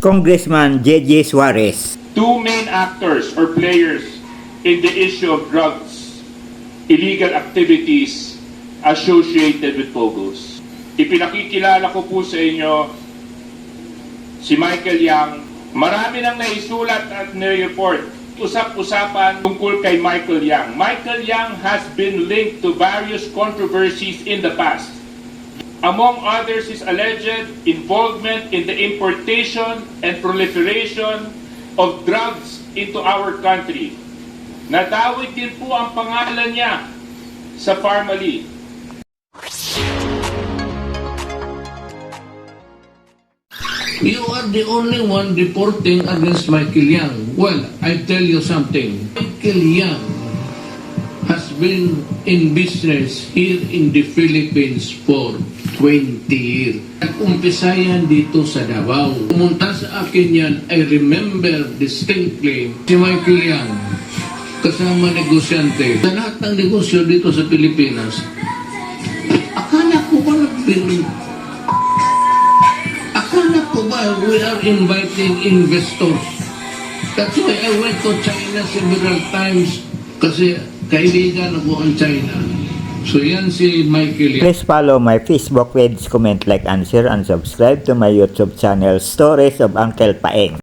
Congressman J.J. Suarez. two main actors or players in the issue of drugs, illegal activities associated with POGOs. Ipinakikilala ko po sa inyo si Michael Yang. Marami nang naisulat at nire-report usap-usapan tungkol kay Michael Yang. Michael Yang has been linked to various controversies in the past. Among others is alleged involvement in the importation and proliferation of drugs into our country. Nadawit din po ang pangalan niya sa Farmally. You are the only one reporting against Michael Young. Well, I tell you something. Michael Young has been in business here in the Philippines for 20 years. Nag-umpisa yan dito sa Davao. Pumunta sa akin yan, I remember distinctly si Michael Young kasama negosyante. Sa lahat ng negosyo dito sa Pilipinas, akala ko ba nagbin Akala ko ba we are inviting investors? That's why I went to China several times kasi kaibigan ako ang China. So yan si Michael. Please follow my Facebook page, comment, like, and share, and subscribe to my YouTube channel, Stories of Uncle Paeng.